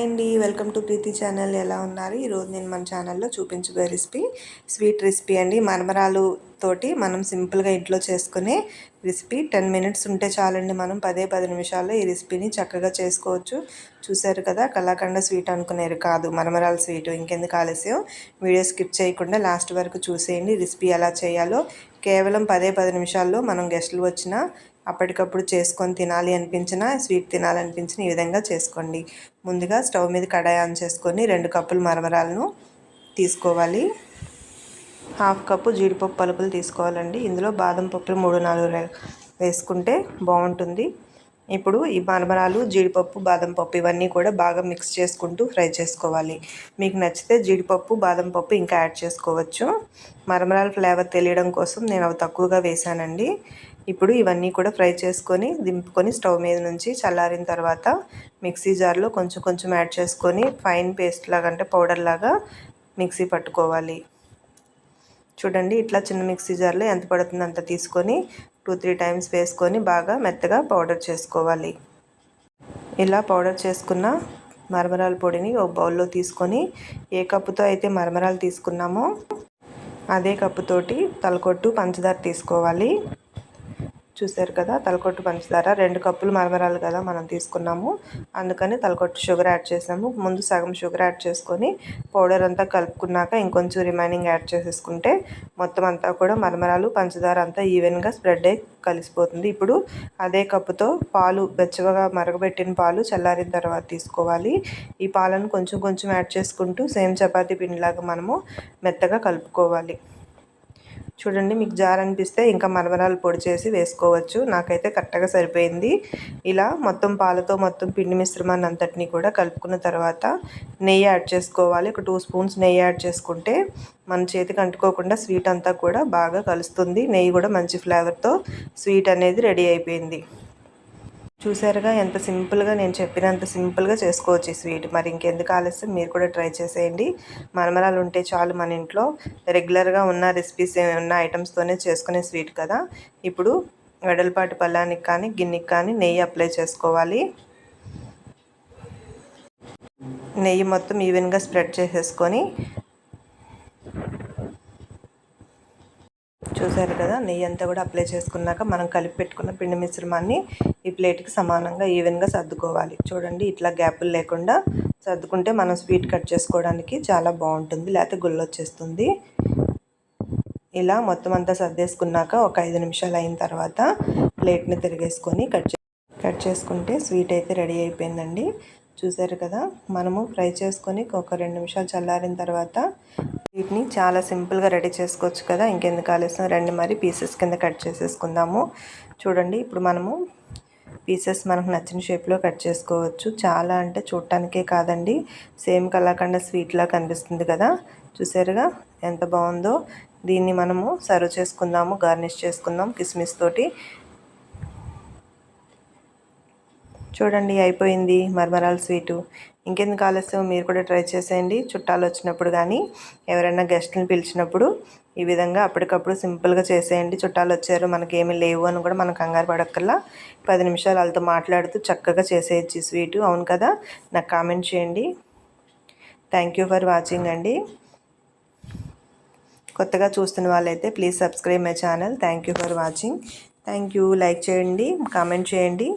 Hi అండి. Welcome to Preethi channel. ఎలా ఉన్నారు? ఈరోజు నేను మన ఛానల్లో చూపించబోయే రెసిపీ స్వీట్ రెసిపీ అండి. మరమరాలు తోటి మనం సింపుల్గా ఇంట్లో చేసుకునే రెసిపీ. టెన్ మినిట్స్ ఉంటే చాలండి మనం. పదే పది నిమిషాల్లో ఈ రెసిపీని చక్కగా చేసుకోవచ్చు. చూసారు కదా కళాఖండ స్వీట్ అనుకునేరు కాదు. మరమరాల స్వీట్. ఇంకెందుకు ఆలస్యం? వీడియో స్కిప్ చేయకుండా లాస్ట్ వరకు చూసేయండి. రెసిపీ ఎలా చేయాలో కేవలం పదే పది నిమిషాల్లో మనం గెస్టులు వచ్చినా అప్పటికప్పుడు చేసుకొని తినాలి అనిపించిన స్వీట్ తినాలనిపించిన ఈ విధంగా చేసుకోండి. ముందుగా స్టవ్ మీద కడాయి ఆన్ చేసుకొని రెండు కప్పులు మరమరాలను తీసుకోవాలి. హాఫ్ కప్పు జీడిపప్పు పలుకులు తీసుకోవాలండి. ఇందులో బాదం పప్పులు మూడు నాలుగు వేసుకుంటే బాగుంటుంది. ఇప్పుడు ఈ మరమరాలు జీడిపప్పు బాదం పప్పు ఇవన్నీ కూడా బాగా మిక్స్ చేసుకుంటూ ఫ్రై చేసుకోవాలి. మీకు నచ్చితే జీడిపప్పు బాదం పప్పు ఇంకా యాడ్ చేసుకోవచ్చు. మరమరాల ఫ్లేవర్ తెలియడం కోసం నేను అవి తక్కువగా వేసానండి ఇప్పుడు ఇవన్నీ కూడా ఫ్రై చేసుకొని దింపుకొని స్టవ్ మీద నుంచి చల్లారిన తర్వాత మిక్సీ జార్లో కొంచెం కొంచెం యాడ్ చేసుకొని ఫైన్ పేస్ట్ లాగా అంటే పౌడర్ లాగా మిక్సీ పట్టుకోవాలి. చూడండి ఇట్లా చిన్న మిక్సీ జార్లో ఎంత పడుతుందో అంత తీసుకొని టూ త్రీ టైమ్స్ వేసుకొని బాగా మెత్తగా పౌడర్ చేసుకోవాలి. ఇలా పౌడర్ చేసుకున్న మరమరాల పొడిని ఒక బౌల్లో తీసుకొని ఏ కప్పుతో అయితే మరమరాలు తీసుకున్నామో అదే కప్పుతోటి తలకొట్టు పంచదార తీసుకోవాలి. చూసారు కదా తలకొట్టు పంచదార. రెండు కప్పులు మరమరాలు కదా మనం తీసుకున్నాము. అందుకని తలకొట్టు షుగర్ యాడ్ చేసాము. ముందు సగం షుగర్ యాడ్ చేసుకొని పౌడర్ అంతా కలుపుకున్నాక ఇంకొంచెం రిమైనింగ్ యాడ్ చేసేసుకుంటే మొత్తం అంతా కూడా మరమరాలు పంచదార అంతా ఈవెన్గా స్ప్రెడ్ అయ్యి కలిసిపోతుంది. ఇప్పుడు అదే కప్పుతో పాలు బెచ్చగా మరగబెట్టిన పాలు చల్లారిన తర్వాత తీసుకోవాలి. ఈ పాలను కొంచెం కొంచెం యాడ్ చేసుకుంటూ సేమ్ చపాతీ పిండిలాగా మనము మెత్తగా కలుపుకోవాలి. చూడండి మీకు జార్ అనిపిస్తే ఇంకా మరమరాలు పొడి చేసి వేసుకోవచ్చు. నాకైతే కరెక్ట్గా సరిపోయింది. ఇలా మొత్తం పాలతో మొత్తం పిండి మిశ్రమాన్ని అంతటిని కూడా కలుపుకున్న తర్వాత నెయ్యి యాడ్ చేసుకోవాలి. ఒక టూ స్పూన్స్ నెయ్యి యాడ్ చేసుకుంటే మన చేతికి అంటుకోకుండా స్వీట్ అంతా కూడా బాగా కలుస్తుంది. నెయ్యి కూడా మంచి ఫ్లేవర్తో స్వీట్ అనేది రెడీ అయిపోయింది. చూసారుగా ఎంత సింపుల్గా నేను చెప్పినంత సింపుల్గా చేసుకోవచ్చు ఈ స్వీట్. మరి ఇంకెందుకు ఆలస్యం? మీరు కూడా ట్రై చేసేయండి. మరమరాలు ఉంటే చాలు మన ఇంట్లో. రెగ్యులర్గా ఉన్న రెసిపీస్ ఉన్న ఐటమ్స్తోనే చేసుకునే స్వీట్ కదా. ఇప్పుడు వెడల్పాటి పళ్ళానికి కానీ గిన్నెకి కానీ నెయ్యి అప్లై చేసుకోవాలి. నెయ్యి మొత్తం ఈవెన్గా స్ప్రెడ్ చేసేసుకొని చూసారు కదా నెయ్యి అంతా కూడా అప్లై చేసుకున్నాక మనం కలిపి పెట్టుకున్న పిండి మిశ్రమాన్ని ఈ ప్లేట్కి సమానంగా ఈవెన్గా సర్దుకోవాలి. చూడండి ఇట్లా గ్యాపులు లేకుండా సర్దుకుంటే మనం స్వీట్ కట్ చేసుకోవడానికి చాలా బాగుంటుంది లేకపోతే గుల్లొచ్చేస్తుంది. ఇలా మొత్తం అంతా సర్దేసుకున్నాక ఒక ఐదు నిమిషాలు అయిన తర్వాత ప్లేట్ని తిరిగేసుకొని కట్ కట్ చేసుకుంటే స్వీట్ అయితే రెడీ అయిపోయిందండి. చూసారు కదా? మనము ఫ్రై చేసుకొని ఒక రెండు నిమిషాలు చల్లారిన తర్వాత వీటిని చాలా సింపుల్గా రెడీ చేసుకోవచ్చు కదా? ఇంకెందుకు ఆలస్యం? రెండు మరి పీసెస్ కింద కట్ చేసేసుకుందాము. చూడండి ఇప్పుడు మనము పీసెస్ మనకు నచ్చిన షేప్లో కట్ చేసుకోవచ్చు. చాలా అంటే చూడటానికే కాదండి. సేమ్ కలాకండ స్వీట్లా కనిపిస్తుంది కదా? చూసారుగా ఎంత బాగుందో. దీన్ని మనము సర్వ్ చేసుకుందాము గార్నిష్ చేసుకుందాం కిస్మిస్ తోటి. చూడండి అయిపోయింది మర్మరాల స్వీటు. ఇంకెందుకు ఆలస్యం? మీరు కూడా ట్రై చేసేయండి. చుట్టాలు వచ్చినప్పుడు కానీ ఎవరైనా గెస్ట్ని పిలిచినప్పుడు ఈ విధంగా అప్పటికప్పుడు సింపుల్గా చేసేయండి. చుట్టాలు వచ్చారు మనకి లేవు అని కూడా మనం కంగారు పడక్కల్లా పది నిమిషాలు వాళ్ళతో మాట్లాడుతూ చక్కగా చేసేయచ్చు స్వీటు. అవును కదా? నాకు కామెంట్ చేయండి. థ్యాంక్ యూ ఫర్ వాచింగ్ అండి. కొత్తగా చూస్తున్న వాళ్ళైతే please subscribe my channel. Thank you for watching. Thank you. Like చేయండి కామెంట్ చేయండి.